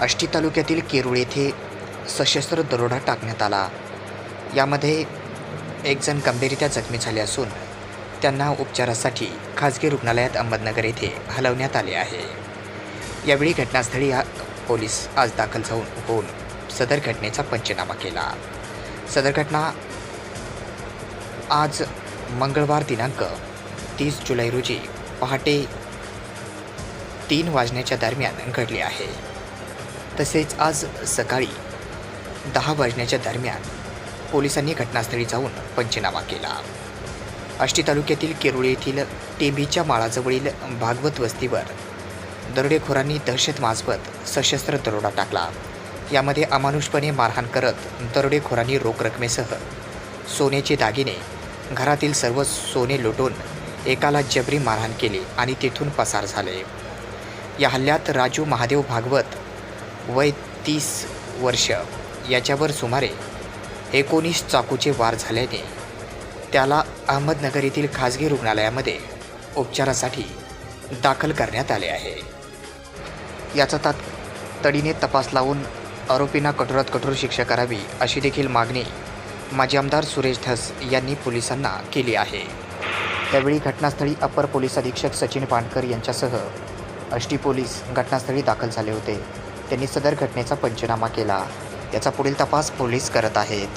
आष्टी तालुक्यातील केरुळ येथे सशस्त्र दरोडा टाकण्यात आला. यामध्ये एक जण गंभीररित्या जखमी झाले असून त्यांना उपचारासाठी खाजगी रुग्णालयात अहमदनगर येथे हलवण्यात आले आहे. यावेळी घटनास्थळी पोलीस आज दाखल जाऊन होऊन सदर घटनेचा पंचनामा केला. सदर घटना आज मंगळवार दिनांक तीस जुलै रोजी पहाटे तीन वाजण्याच्या दरम्यान घडली आहे. तसेच आज सकाळी दहा वाजण्याच्या दरम्यान पोलिसांनी घटनास्थळी जाऊन पंचनामा केला. आष्टी तालुक्यातील केरुळ येथील टेंबीच्या माळाजवळील भागवत वस्तीवर दरोडेखोरांनी दहशत माजवत सशस्त्र दरोडा टाकला. यामध्ये अमानुषपणे मारहाण करत दरोडेखोरांनी रोख रकमेसह सोन्याचे दागिने घरातील सर्व सोने लुटून एकाला जबरी मारहाण केली आणि तेथून पसार झाले. या हल्ल्यात राजू महादेव भागवत वय तीस वर्ष. याच्यावर सुमारे एकोणीस चाकूचे वार झाल्याने त्याला अहमदनगर येथील खाजगी रुग्णालयामध्ये उपचारासाठी दाखल करण्यात आले आहे. याचा तातडीने तपास लावून आरोपींना कठोरात कठोर शिक्षा करावी अशी देखील मागणी माजी आमदार सुरेश धस यांनी पोलिसांना केली आहे. त्यावेळी घटनास्थळी अपर पोलीस अधीक्षक सचिन पांडकर यांच्यासह अष्टी पोलीस घटनास्थळी दाखल झाले होते. त्यांनी सदर घटनेचा पंचनामा केला. त्याचा पुढील तपास पोलीस करत आहेत.